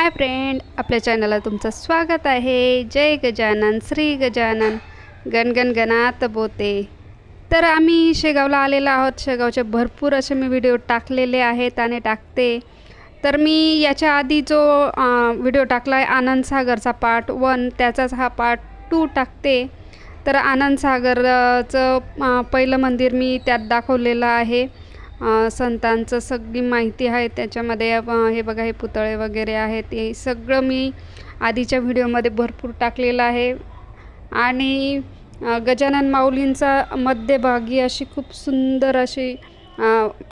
Hi friend आपल्या चॅनलला तुमचं स्वागत आहे. जय गजानन श्री गजानन. गणगण गणात बोते. तर आम्ही शेगावला आलेलो आहोत. शेगावचे भरपूर असे मी व्हिडिओ टाकलेले आहेत आणि टाकते. तर मी याच्या आधी जो व्हिडिओ टाकला आहे आनंद सागरचा पार्ट वन त्याचाच हा पार्ट टू टाकते. तर आनंद सागरचं पहिलं मंदिर मी त्यात दाखवलेलं आहे. संतांचं सगळी माहिती आहे. त्याच्यामध्ये हे बघा हे पुतळे वगैरे आहेत. हे सगळं मी आधीच्या व्हिडिओमध्ये भरपूर टाकलेलं आहे. आणि गजानन माऊलींचा मध्यभागी अशी खूप सुंदर अशी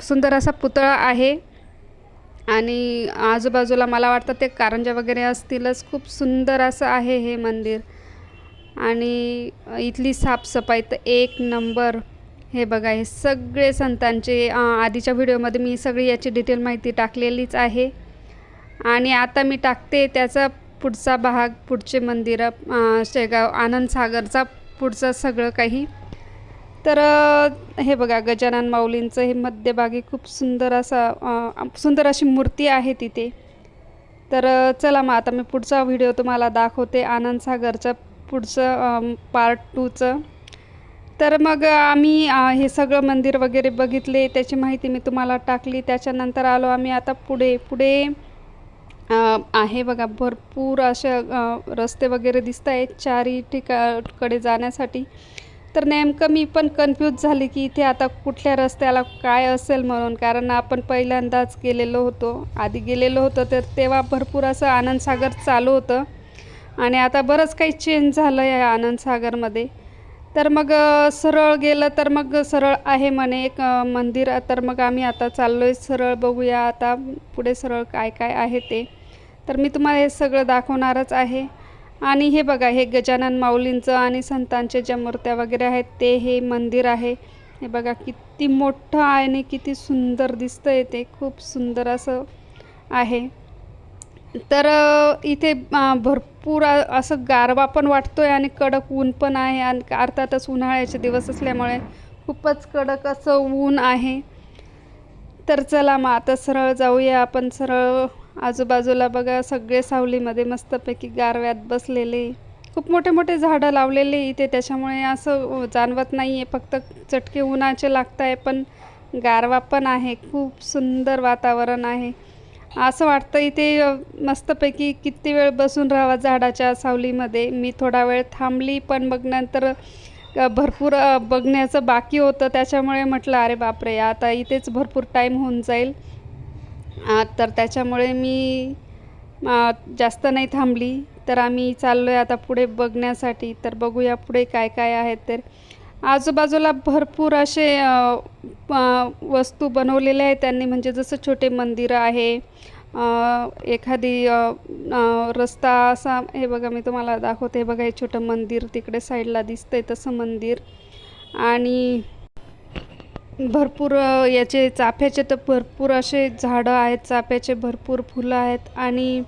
सुंदर असा पुतळा आहे. आणि आजूबाजूला मला वाटतं ते कारंजा वगैरे असतीलच. खूप सुंदर असं आहे हे मंदिर. आणि इथली साफसफाई तर एक नंबर. हे बघा हे सगळे संतांचे आधीच्या व्हिडिओमध्ये मी सगळी याची डिटेल माहिती टाकलेलीच आहे. आणि आता मी टाकते त्याचा पुढचा भाग पुढचे मंदिरं शेगाव आनंदसागरचा पुढचं सगळं काही. तर हे बघा गजानन माऊलींचं हे मध्यभागी खूप सुंदर असा सुंदर अशी मूर्ती आहे तिथे. तर चला मग आता मी पुढचा व्हिडिओ तुम्हाला दाखवते आनंदसागरचं पुढचं पार्ट टूचं तर मग आम्ही हे सगळं मंदिर वगैरे बघितले त्याची माहिती मी तुम्हाला टाकली. त्याच्यानंतर आलो आम्ही आता पुढे पुढे आहे बघा भरपूर अशा रस्ते वगैरे दिसत आहेत चारही ठिकाकडे जाण्यासाठी. तर नेमकं मी पण कन्फ्यूज झाली की इथे आता कुठल्या रस्त्याला काय असेल म्हणून. कारण आपण पहिल्यांदाच गेलेलो होतो. आधी गेलेलो होतो तर तेव्हा भरपूर असं आनंदसागर चालू होतं. आणि आता बरंच काही चेंज झालं आहे आनंदसागरमध्ये तर मग सरळ गेलं तर मग सरळ आहे म्हणे एक मंदिर. तर मग आम्ही आता चाललो आहे सरळ बघूया आता पुढे सरळ काय काय आहे ते. तर मी तुम्हाला हे सगळं दाखवणारच आहे. आणि हे बघा हे गजानन माऊलींचं आणि संतांच्या ज्या मूर्त्या वगैरे आहेत ते हे मंदिर आहे. हे बघा किती मोठं आहे आणि किती सुंदर दिसतं आहे ते. खूप सुंदर असं आहे. तर इथे भरपूर भरपूर असं गारवा पण वाटतो आहे आणि कडक ऊन पण आहे आणि अर्थातच उन्हाळ्याचे दिवस असल्यामुळे खूपच कडक असं ऊन आहे. तर चला मग आता सरळ जाऊया आपण. सरळ आजूबाजूला बघा सगळे सावलीमध्ये मस्तपैकी गारव्यात बसलेले. खूप मोठे मोठे झाडं लावलेले इथे त्याच्यामुळे असं जाणवत नाही आहे फक्त चटके उन्हाचे लागत आहे पण गारवा पण आहे. खूप सुंदर वातावरण आहे. असं वाटतं इथे मस्तपैकी किती वेळ बसून राहावा झाडाच्या सावलीमध्ये. मी थोडा वेळ थांबली पण मग नंतर भरपूर बघण्याचं बाकी होतं. त्याच्यामुळे म्हटलं अरे बापरे आता इथेच भरपूर टाईम होऊन जाईल. तर त्याच्यामुळे मी जास्त नाही थांबली. तर आम्ही चाललो आहे आता पुढे बघण्यासाठी. तर बघूया पुढे काय काय आहेत तर. आजूबाजूला भरपूर असे वस्तू बनवलेल्या आहेत. त्यांनी म्हणजे जसं छोटे मंदिरं आहे एखादी रस्ता असा हे बघा मी तुम्हाला दाखवते. हे बघा हे छोटं मंदिर तिकडे साईडला दिसतंय तसं मंदिर. आणि भरपूर याचे चाफ्याचे तर भरपूर असे झाडं आहेत चाफ्याचे भरपूर फुलं आहेत. आणि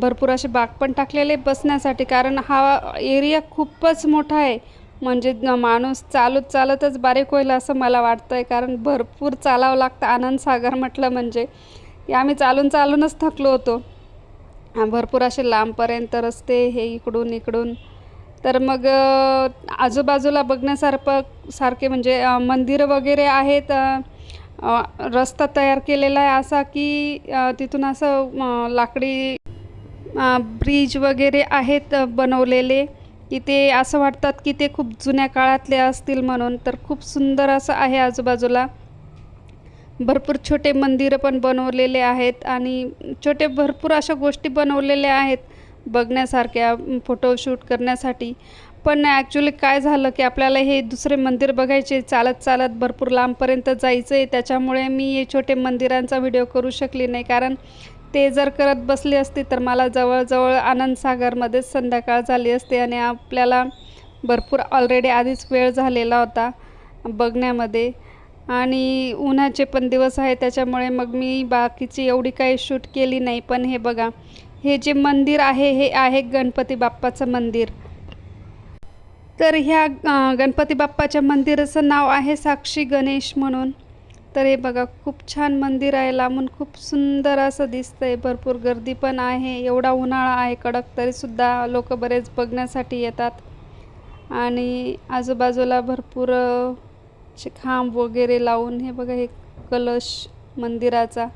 भरपूर असे बाग पण टाकलेले बसण्यासाठी कारण हा एरिया खूपच मोठा आहे. म्हणजे माणूस चालत चालतच बारीक होईल असं मला वाटतं आहे कारण भरपूर चालावं लागतं. आनंद सागर म्हटलं म्हणजे आम्ही चालून चालूनच थकलो होतो. भरपूर असे लांबपर्यंत रस्ते हे इकडून इकडून. तर मग आजूबाजूला बघण्यासारखं सारखे म्हणजे मंदिरं वगैरे आहेत. रस्ता तयार केलेला आहे असा की तिथून असं लाकडी ब्रिज वगैरे आहेत बनवलेले. की ते असं वाटतात की ते खूप जुन्या काळातले असतील म्हणून तर खूप सुंदर असं आहे आजूबाजूला. भरपूर छोटे मंदिरं पण बनवलेले आहेत आणि छोटे भरपूर अशा गोष्टी बनवलेल्या आहेत बघण्यासारख्या फोटोशूट करण्यासाठी. पण ॲक्च्युली काय झालं की आपल्याला हे दुसरे मंदिर बघायचे चालत चालत भरपूर लांबपर्यंत जायचं आहे त्याच्यामुळे मी हे छोटे मंदिरांचा व्हिडिओ करू शकली नाही. कारण ते जर करत बसले असती तर मला जवळजवळ आनंदसागरमध्येच संध्याकाळ झाली असते आणि आपल्याला भरपूर ऑलरेडी आधीच वेळ झालेला होता बघण्यामध्ये. आणि उन्हाचे पण दिवस आहे त्याच्यामुळे मग मी बाकीची एवढी काही शूट केली नाही. पण हे बघा हे जे मंदिर आहे हे आहे गणपती बाप्पाचं मंदिर. तर ह्या गणपती बाप्पाच्या मंदिराचं नाव आहे साक्षी गणेश म्हणून. तर हे बघा खूप छान मंदिर आहे. लांबून खूप सुंदर असं दिसतंय. भरपूर गर्दी पण आहे. एवढा उन्हाळा आहे कडक तरीसुद्धा लोक बरेच बघण्यासाठी येतात. आणि आजूबाजूला भरपूर असे खांब वगैरे लावून हे बघा हे कलश मंदिराचा.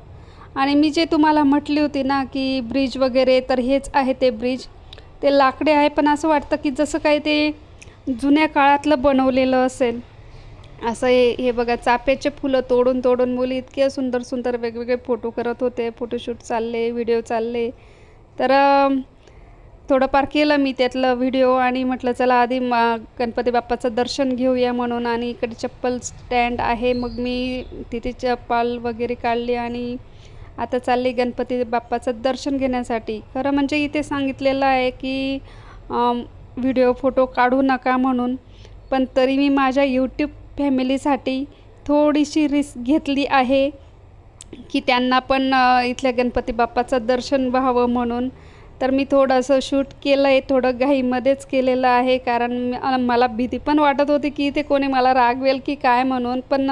आणि मी जे तुम्हाला म्हटली होती ना की ब्रिज वगैरे तर हेच आहे ते ब्रिज. ते लाकडे आहे पण असं वाटतं की जसं काही ते जुन्या काळातलं बनवलेलं असेल. असं हे हे बघा चाफ्याचे फुलं तोडून तोडून मुली इतके सुंदर सुंदर वेगवेगळे फोटो करत होते फोटोशूट चालले व्हिडिओ चालले. तर थोडंफार केलं मी त्यातलं व्हिडिओ आणि म्हटलं चला आधी मा गणपती बाप्पाचं दर्शन घेऊया म्हणून आणि इकडे चप्पल स्टँड आहे. मग मी तिथे चप्पल वगैरे काढली आणि आता चालली गणपती बाप्पाचं दर्शन घेण्यासाठी. खरं म्हणजे इथे सांगितलेलं आहे की व्हिडिओ फोटो काढू नका म्हणून. पण तरी मी माझ्या यूट्यूब फॅमिलीसाठी थोडीशी रिस्क घेतली आहे की त्यांना पण इथल्या गणपती बाप्पाचं दर्शन व्हावं म्हणून. तर मी थोडंसं शूट केलं आहे थोडं घाईमध्येच केलेलं आहे. कारण मला भीती पण वाटत होती की इथे कोणी मला रागवेल की काय म्हणून. पण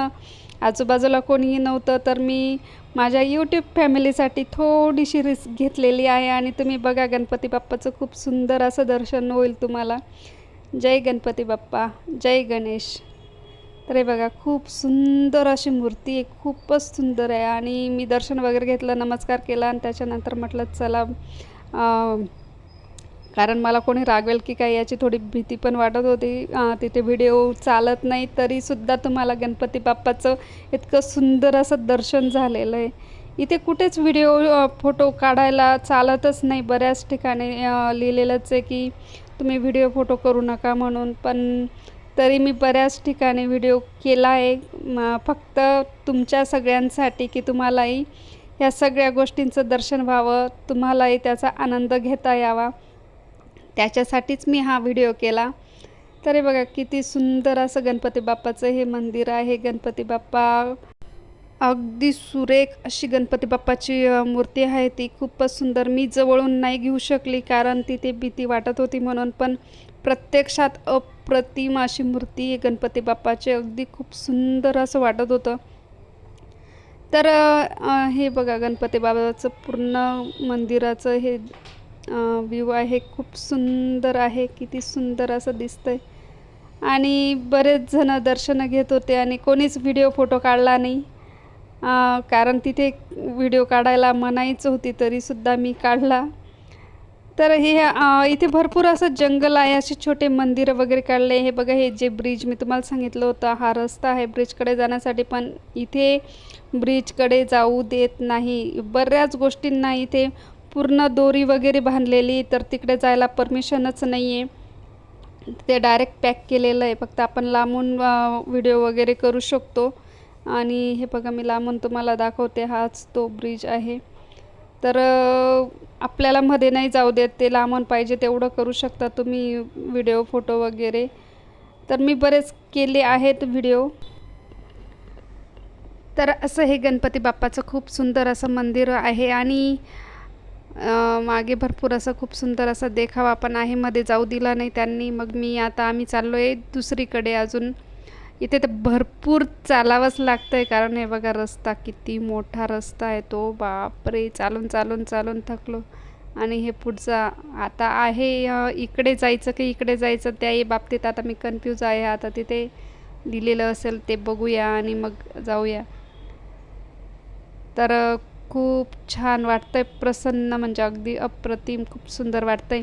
आजूबाजूला कोणीही नव्हतं. तर मी माझ्या यूट्यूब फॅमिलीसाठी थोडीशी रिस्क घेतलेली आहे. आणि तुम्ही बघा गणपती बाप्पाचं खूप सुंदर असं दर्शन होईल तुम्हाला. जय गणपती बाप्पा जय गणेश. तर हे बघा खूप सुंदर अशी मूर्ती आहे. खूपच सुंदर आहे. आणि मी दर्शन वगैरे घेतलं नमस्कार केला आणि त्याच्यानंतर म्हटलं चला कारण मला कोणी रागवेल की काय याची थोडी भीती पण वाटत होती. तिथे व्हिडिओ चालत नाही तरीसुद्धा तुम्हाला गणपती बाप्पाचं इतकं सुंदर असं दर्शन झालेलं आहे. इथे कुठेच व्हिडिओ फोटो काढायला चालतच नाही. बऱ्याच ठिकाणी लिहिलेलंच आहे की तुम्ही व्हिडिओ फोटो करू नका म्हणून. पण तरी मी बऱ्याच ठिकाणी व्हिडिओ केला आहे. फक्त तुमच्या सगळ्यांसाठी की तुम्हालाही ह्या सगळ्या गोष्टींचं दर्शन व्हावं तुम्हालाही त्याचा आनंद घेता यावा. त्याच्यासाठीच मी हा व्हिडिओ केला. तरी बघा किती सुंदर असं गणपती बाप्पाचं हे मंदिर आहे. गणपती बाप्पा अगदी सुरेख अशी गणपती बाप्पाची मूर्ती आहे ती. खूपच सुंदर. मी जवळून नाही घेऊ शकली कारण तिथे भीती वाटत होती म्हणून. पण प्रत्यक्षात अप अप्रतिम अशी मूर्ती गणपती बाप्पाची अगदी खूप सुंदर असं वाटत होतं. तर हे बघा गणपती बाबाचं पूर्ण मंदिराचं हे व्ह्यू आहे. खूप सुंदर आहे. किती सुंदर असं दिसतंय. आणि बरेच जण दर्शनं घेत होते आणि कोणीच व्हिडिओ फोटो काढला नाही. कारण तिथे व्हिडिओ काढायला मनाईच होती तरीसुद्धा मी काढला. तर हे इथे भरपूर असं जंगल आहे असे छोटे मंदिरं वगैरे काढले. हे बघा हे जे ब्रिज मी तुम्हाला सांगितलं होतं हा रस्ता आहे ब्रिजकडे जाण्यासाठी. पण इथे ब्रिजकडे जाऊ देत नाही. बऱ्याच गोष्टींना इथे पूर्ण दोरी वगैरे बांधलेली तर तिकडे जायला परमिशनच नाही आहे ते डायरेक्ट पॅक केलेलं आहे. फक्त आपण लांबून व्हिडिओ वगैरे करू शकतो. आणि हे बघा मी लांबून तुम्हाला दाखवते. हाच तो ब्रिज आहे. तर आपल्याला मध्ये नाही जाऊ देत ते लांबून पाहिजे तेवढं करू शकता तुम्ही व्हिडिओ फोटो वगैरे. तर मी बरेच केले आहेत व्हिडिओ तर असं हे गणपती बाप्पाचं खूप सुंदर असं मंदिर आहे आणि मागे भरपूर असं खूप सुंदर असा देखावा पण आहे. मध्ये जाऊ दिला नाही त्यांनी मग मी आता आम्ही चाललो आहे दुसरीकडे अजून. इथे तर भरपूर चालावंच लागतं आहे कारण हे बघा रस्ता किती मोठा रस्ता आहे तो बापरे! चालून चालून चालून थकलो. आणि हे पुढचा आता आहे इकडे जायचं की इकडे जायचं त्याही बाबतीत आता मी कन्फ्यूज आहे. आता तिथे लिहिलेलं असेल ते बघूया आणि मग जाऊया. तर खूप छान वाटतंय प्रसन्न म्हणजे अगदी अप्रतिम खूप सुंदर वाटतंय.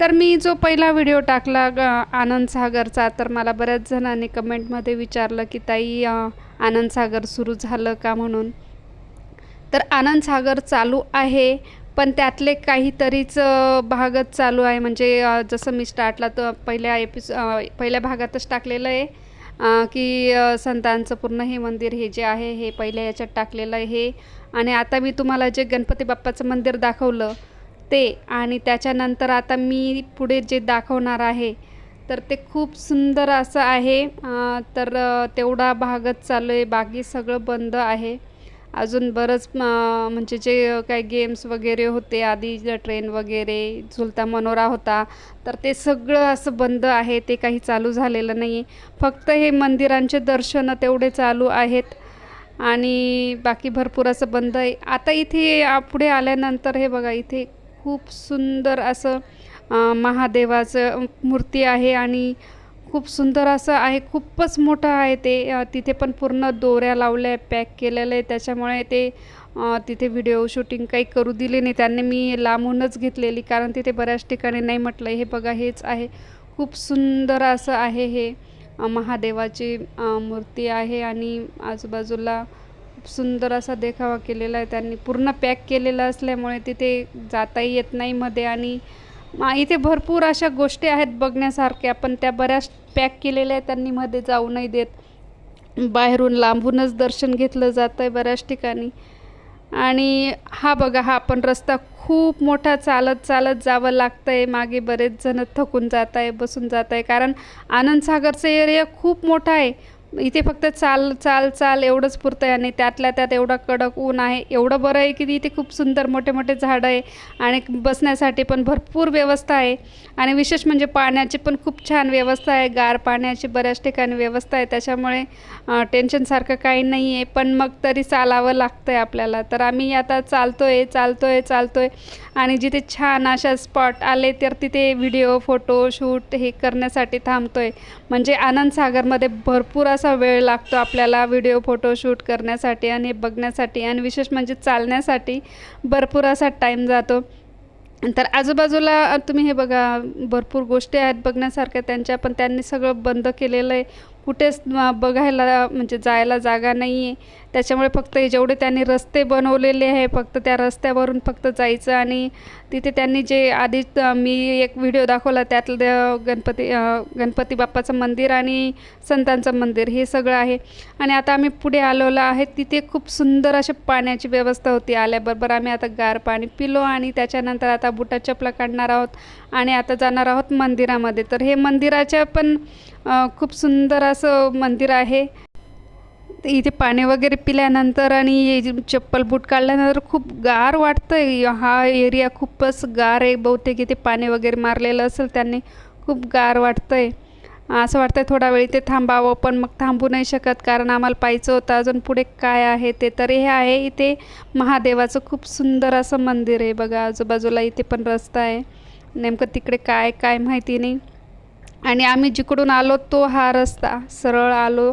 तर मी जो पहिला व्हिडिओ टाकला ग आनंद सागरचा तर मला बऱ्याच जणांनी कमेंटमध्ये विचारलं की ताई आनंद सागर सुरू झालं का म्हणून? तर आनंद सागर चालू आहे पण त्यातले काहीतरीच भागच चालू आहे. म्हणजे जसं मी स्टार्टला तर पहिल्या एपिस पहिल्या भागातच टाकलेलं आहे की संतांचं पूर्ण हे मंदिर हे जे आहे हे पहिल्या याच्यात टाकलेलं आहे. हे आणि आता मी तुम्हाला जे गणपती बाप्पाचं मंदिर दाखवलं ते आणि त्याच्यानंतर आता मी पुढे जे दाखवणार आहे तर ते खूप सुंदर असं आहे. तर तेवढा भागच चालू आहे बाकी सगळं बंद आहे. अजून बरंच म्हणजे जे काही गेम्स वगैरे होते आधी ट्रेन वगैरे झुलता मनोरा होता तर ते सगळं असं बंद आहे. ते काही चालू झालेलं नाही फक्त हे मंदिरांचे दर्शनं तेवढे चालू आहेत. आणि बाकी भरपूर असं बंद आहे. आता इथे पुढे आल्यानंतर हे बघा इथे खूप सुंदर असं महादेवाचं मूर्ती आहे आणि खूप सुंदर असं आहे. खूपच मोठं आहे ते. तिथे पण पूर्ण दोऱ्या लावल्या आहे पॅक केलेलं आहे. त्याच्यामुळे ते तिथे व्हिडिओ शूटिंग काही करू दिले नाही. त्यांनी मी लांबूनच घेतलेली कारण तिथे बऱ्याच ठिकाणी नाही म्हटलं हे बघा हेच आहे. खूप सुंदर असं आहे हे महादेवाची मूर्ती आहे आणि आजूबाजूला खूप सुंदर असा देखावा केलेला आहे. त्यांनी पूर्ण पॅक केलेला असल्यामुळे तिथे जाताही येत नाही मध्ये आणि इथे भरपूर अशा गोष्टी आहेत बघण्यासारख्या पण त्या बऱ्याच पॅक केलेल्या आहेत. त्यांनी मध्ये जाऊ नाही देत. बाहेरून लांबूनच दर्शन घेतलं जातं आहे बऱ्याच ठिकाणी. आणि हा बघा हा पण रस्ता खूप मोठा चालत चालत जावं लागतं आहे मागे बरेच जण थकून जात आहे बसून जात आहे कारण आनंदसागरचा एरिया खूप मोठा आहे. इथे फक्त चाल चाल चाल एवढंच पुरतं आहे आणि त्यातल्या त्यात एवढा कडक ऊन आहे. एवढं बरं आहे की इथे खूप सुंदर मोठे मोठे झाडं आहे आणि बसण्यासाठी पण भरपूर व्यवस्था आहे. आणि विशेष म्हणजे पाण्याची पण खूप छान व्यवस्था आहे. गार पाण्याची बऱ्याच ठिकाणी व्यवस्था आहे. त्याच्यामुळे टेन्शनसारखं काही नाही आहे पण मग तरी चालावं लागतं आहे आपल्याला. तर आम्ही आता चालतो आहे चालतो आहे चालतो आहे आणि जिथे छान अशा स्पॉट आले तर तिथे व्हिडिओ फोटो शूट हे करण्यासाठी थांबतो आहे म्हणजे आनंदसागरमध्ये भरपूर असं वेळ लागतो आपल्याला व्हिडिओ फोटो शूट करण्यासाठी आणि हे बघण्यासाठी आणि विशेष म्हणजे चालण्यासाठी भरपूर असा टाईम जातो. तर आजूबाजूला तुम्ही हे बघा भरपूर गोष्टी आहेत बघण्यासारख्या त्यांच्या पण त्यांनी सगळं बंद केलेलं आहे. कुठेच बघायला म्हणजे जायला जागा नाही आहे त्याच्यामुळे फक्त हे जेवढे त्यांनी रस्ते बनवलेले आहे फक्त त्या रस्त्यावरून फक्त जायचं आणि तिथे त्यांनी जे आधीच मी एक व्हिडिओ दाखवला त्यातलं गणपती गणपती बाप्पाचं मंदिर आणि संतांचं मंदिर हे सगळं आहे. आणि आता आम्ही पुढे आलेलो आहे तिथे खूप सुंदर अशी पाण्याची व्यवस्था होती आल्याबरोबर. आम्ही आता गार पाणी पिलो आणि त्याच्यानंतर आता बुटा चपला काढणार आहोत आणि आता जाणार आहोत मंदिरामध्ये. तर हे मंदिराच्या पण खूप सुंदर असं मंदिर आहे. इथे पाणी वगैरे पिल्यानंतर आणि चप्पल बूट काढल्यानंतर खूप गार वाटतं आहे हा एरिया खूपच गार आहे. बहुतेक इथे पाणी वगैरे मारलेलं असेल त्यांनी खूप गार वाटतं आहे असं वाटतं आहे थोडा वेळ इथे थांबावं पण मग थांबू नाही शकत कारण आम्हाला पाहायचं होतं अजून पुढे काय आहे ते. तर हे आहे इथे महादेवाचं खूप सुंदर असं मंदिर आहे. बघा आजूबाजूला इथे पण रस्ता आहे. नेमकं तिकडे काय काय माहिती नाही. आणि आम्ही जिकडून आलो तो हा रस्ता. सरळ आलो.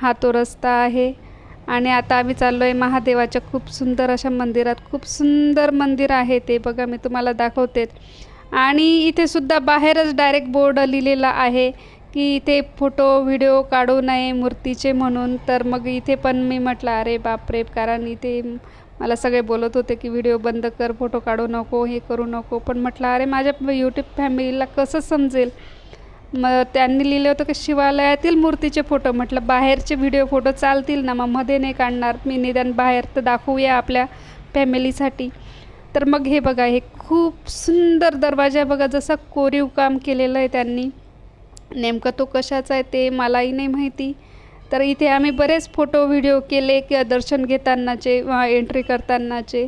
हा तो रस्ता आहे. आणि आता आम्ही चाललो आहे महादेवाच्या खूप सुंदर अशा मंदिरात. खूप सुंदर मंदिर आहे ते बघा मी तुम्हाला दाखवते. आणि इथे सुद्धा बाहेरच डायरेक्ट बोर्ड लिहिलेला आहे की इथे फोटो व्हिडिओ काढू नये मूर्तीचे म्हणून. तर मग इथे पण मी म्हटलं अरे बापरे कारण इथे मला सगळे बोलत होते की व्हिडिओ बंद कर फोटो काढू नको हे करू नको. पण म्हटलं अरे माझ्या यूट्यूब फॅमिलीला कसं समजेल? मग त्यांनी लिहिलं होतं की शिवालयातील मूर्तीचे फोटो. म्हटलं बाहेरचे व्हिडिओ फोटो चालतील ना मग मध्ये नाही काढणार. मी निदान बाहेर तर दाखवूया आपल्या फॅमिलीसाठी तर मग हे बघा हे खूप सुंदर दरवाजा बघा जसा कोरीव काम केलेलं आहे त्यांनी. नेमकं तो कशाचा आहे ते मलाही नाही माहिती. तर इथे आम्ही बरेच फोटो व्हिडिओ केले की दर्शन घेतानाचे एंट्री करतानाचे.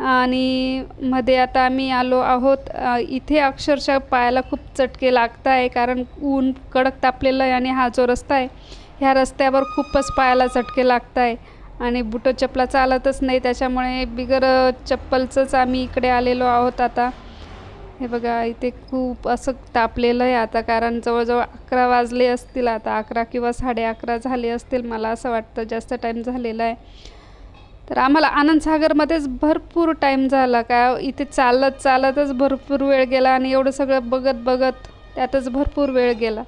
आणि मध्ये आता आम्ही आलो आहोत. इथे अक्षरशः पायाला खूप चटके लागत आहे कारण ऊन कडक तापलेलं आहे आणि हा जो रस्ता आहे ह्या रस्त्यावर खूपच पायाला चटके लागत आहे आणि बुटं चपला चालतच नाही त्याच्यामुळे बिगर चप्पलचंच आम्ही इकडे आलेलो आहोत आता. हे बघा इथे खूप असं तापलेलं आहे आता कारण जवळजवळ अकरा वाजले असतील आता अकरा किंवा साडे अकरा झाले असतील मला असं वाटतं जास्त टाईम झालेला आहे. तर आम्हाला आनंदसागरमध्येच भरपूर टाईम झाला. का इथे चालत चालतच भरपूर वेळ गेला आणि एवढं सगळं बघत बघत त्यातच भरपूर वेळ गेला.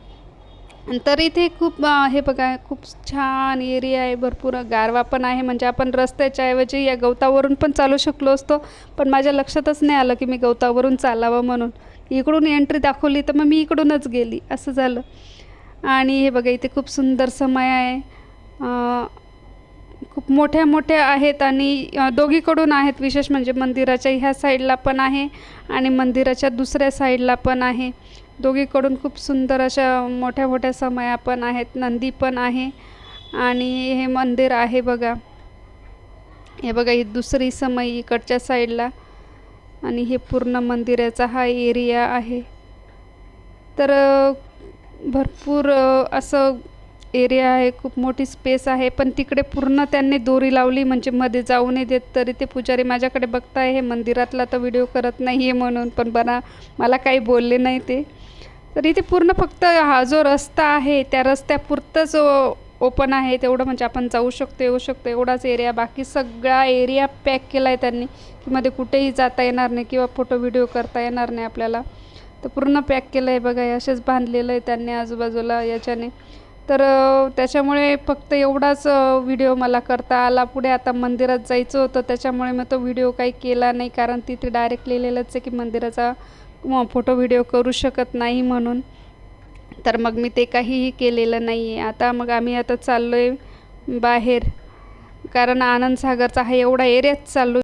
आणि तर इथे खूप हे बघा खूप छान एरिया आहे भरपूर गारवा पण आहे. म्हणजे आपण रस्त्याच्या ऐवजी या गवतावरून पण चालू शकलो असतो. पण माझ्या लक्षातच नाही आलं की मी गवतावरून चालावं म्हणून. इकडून एंट्री दाखवली तर मग मी इकडूनच गेली. असं झालं. आणि हे बघा इथे खूप सुंदर समय आहे. खूप मोठ्या मोठ्या आहेत आणि दोघीकडून आहेत विशेष म्हणजे मंदिराच्या ह्या साईडला पण आहे आणि मंदिराच्या दुसऱ्या साईडला पण आहे. दोघीकडून खूप सुंदर अशा मोठ्या मोठ्या समया पण आहेत नंदी पण आहे आणि हे मंदिर आहे बघा. हे बघा ही दुसरी समय इकडच्या साईडला आणि हे पूर्ण मंदिराचा हा एरिया आहे. तर भरपूर असं एरिया आहे खूप मोठी स्पेस आहे पण तिकडे पूर्ण त्यांनी दोरी लावली म्हणजे मध्ये जाऊ नाही देत तरी ते पुजारी माझ्याकडे बघताय हे मंदिरातला तर व्हिडिओ करत नाही आहे म्हणून पण बना मला काही बोलले नाही ते. तर इथे पूर्ण फक्त हा जो रस्ता आहे त्या रस्त्यापुरतंच ओपन आहे तेवढं म्हणजे आपण जाऊ शकतो येऊ शकतो एवढाच एरिया बाकी सगळा एरिया पॅक केला आहे त्यांनी की मध्ये कुठेही जाता येणार नाही किंवा फोटो व्हिडिओ करता येणार नाही आपल्याला. तर पूर्ण पॅक केलं आहे बघा हे असेच बांधलेलं आहे त्यांनी आजूबाजूला याच्याने. तर त्याच्यामुळे फक्त एवढाच व्हिडिओ मला करता आला. पुढे आता मंदिरात जायचं होतं त्याच्यामुळे मी तो व्हिडिओ काही केला नाही. कारण तिथे डायरेक्ट लिहिलेलंच आहे की मंदिराचा फोटो व्हिडिओ करू शकत नाही म्हणून. तर मग मी ते काहीही केलेलं नाही आहे आता मग आम्ही आता चाललो आहे बाहेर. कारण आनंदसागरचा हा एवढा एरियाच चाललो